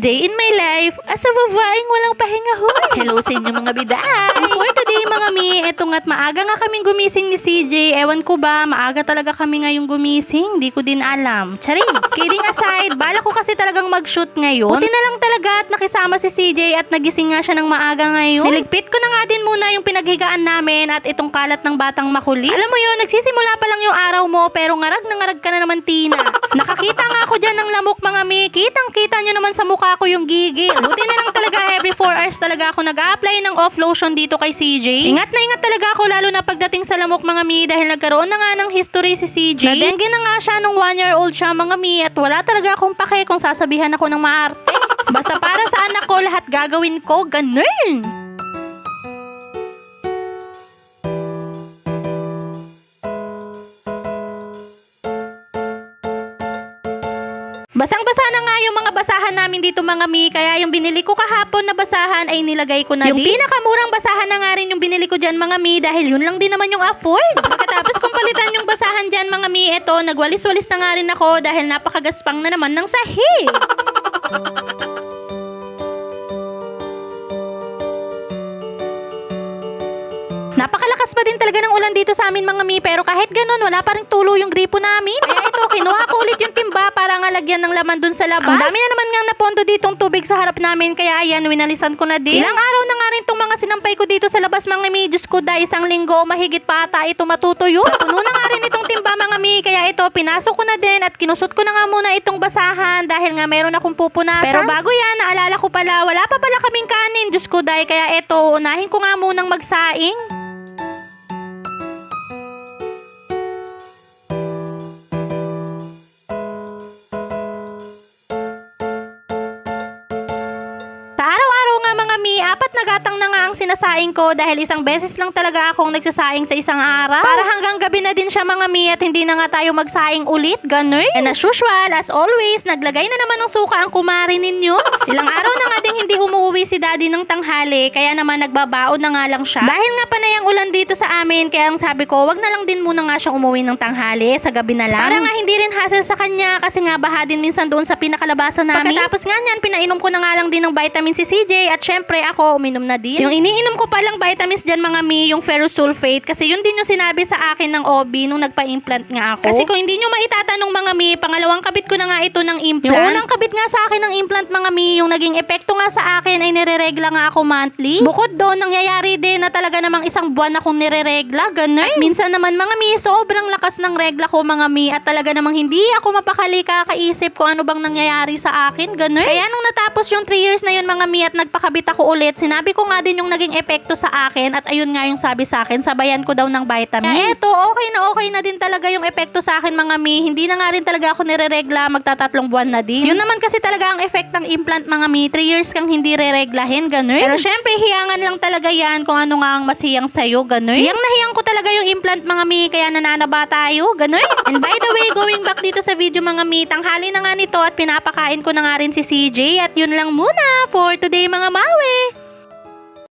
day in my life as a babaeng walang pahinga hoy. Hello sa inyo mga biday. For today mga mi, eto nga't maaga nga kaming gumising ni CJ. Ewan ko ba, maaga talaga kami ngayong gumising. Di ko din alam. Charing. Kidding aside, bala ko kasi talagang mag-shoot ngayon. Buti na lang at nakisama si CJ at nagising nga siya ng maaga ngayon. Niligpit ko na nga din muna yung pinaghigaan namin at itong kalat ng batang makulit. Alam mo yun, nagsisimula pa lang yung araw mo pero ngarag na ngarag ka na naman Tina. Nakakita nga ako dyan ng lamok mga mi. Kitang kita nyo naman sa mukha ko yung gigil. Buti na lang talaga every 4 hours talaga ako nag-apply ng off lotion dito kay CJ. Ingat na ingat talaga ako lalo na pagdating sa lamok mga mi dahil nagkaroon na nga ng history si CJ. Na-dengue na nga siya nung 1 year old siya mga mi at wala talaga akong pake kung sasabihan ako ng maarte. Basta para sa anak ko lahat gagawin ko, ganun. Basang-basa na nga yung mga basahan namin dito mga mi, kaya yung binili ko kahapon na basahan ay nilagay ko na yung din. Yung pinakamurang basahan na nga rin yung binili ko dyan mga mi dahil yun lang din naman yung afford. Pagkatapos kong palitan yung basahan dyan mga mi, eto, nagwalis-walis na nga rin ako dahil napakagaspang na naman ng sahig. Napakalakas pa din talaga ng ulan dito sa amin mga mi pero kahit ganun wala pa rin tulo yung gripo namin. Kaya ito kinuha ko ulit yung timba para nga lagyan ng laman dun sa labas. Ang dami na naman nga napondo ditong tubig sa harap namin kaya ayan winalisan ko na din. Ilang araw na nga rin tong mga sinampay ko dito sa labas mga mi. Diyos ko dahil isang linggo o mahigit pa ata ito matutuyo. Puno na nga rin itong timba mga mi kaya ito pinasok ko na din at kinusot ko na nga muna itong basahan dahil nga meron akong pupunasan. Pero bago yan naalala ko pala wala pa pala kaming kanin. Diyos ko dahil kaya ito unahin ko nga munang magsaing. Apat na gatang na nga ang sinasaing ko dahil isang beses lang talaga akong nagsasaing sa isang araw. Para hanggang gabi na din siya mga mi at hindi na nga tayo magsaing ulit, ganun. And as usual, as always, naglagay na naman ng suka ang kumari ninyo. Ilang araw na nga ding hindi umuwi si daddy ng tanghali, kaya naman nagbabaon na nga lang siya. Dahil nga panay ang ulan dito sa amin, kaya ang sabi ko, wag na lang din muna nga siyang umuwi ng tanghali, sa gabi na lang. Para nga hindi rin hassle sa kanya kasi nga baha din minsan doon sa pinakalabasan namin. Pagkatapos nga niyan, pinainom ko na nga lang din ng vitamin si CJ at syempre ako uminom na din. Yung iniinom ko palang vitamins dyan mga mi, yung ferrosulfate kasi yun din yung sinabi sa akin ng OB nung nagpa-implant nga ako. Kasi kung hindi nyo maitatanong mga mi, pangalawang kabit ko na nga ito ng implant. Yung unang kabit nga sa akin ng implant mga mi, yung naging epekto nga sa akin ay nireregla nga ako monthly. Bukod doon, nangyayari din na talaga namang isang buwan akong nireregla, ganun. At minsan naman mga mi, sobrang lakas ng regla ko mga mi at talaga namang hindi ako mapakali kakaisip kung ano bang nangyayari sa akin, ganun. Kaya nung natapos yung 3 years na yun mga mi at nagpakabit ako ulit, sinabi ko nga din yung naging epekto sa akin at ayun nga yung sabi sa akin, sabayan ko daw ng vitamins. Eh, eto, okay na okay na din talaga yung epekto sa akin mga mi. Hindi na nga rin talaga ako nireregla, magtatatlong buwan na din. Yun naman kasi talaga ang effect ng implant mga mi. 3 years kang hindi rereglahin, ganun. Pero syempre, hiyangan lang talaga yan kung ano nga ang mas hiyang sa'yo, ganun. Hiyang na hiyang ko talaga yung implant mga mi, kaya nananaba tayo, ganun. And by the way, going back dito sa video mga mi, tanghali na nga nito at pinapakain ko na nga rin si CJ at yun lang muna for today mga mawe.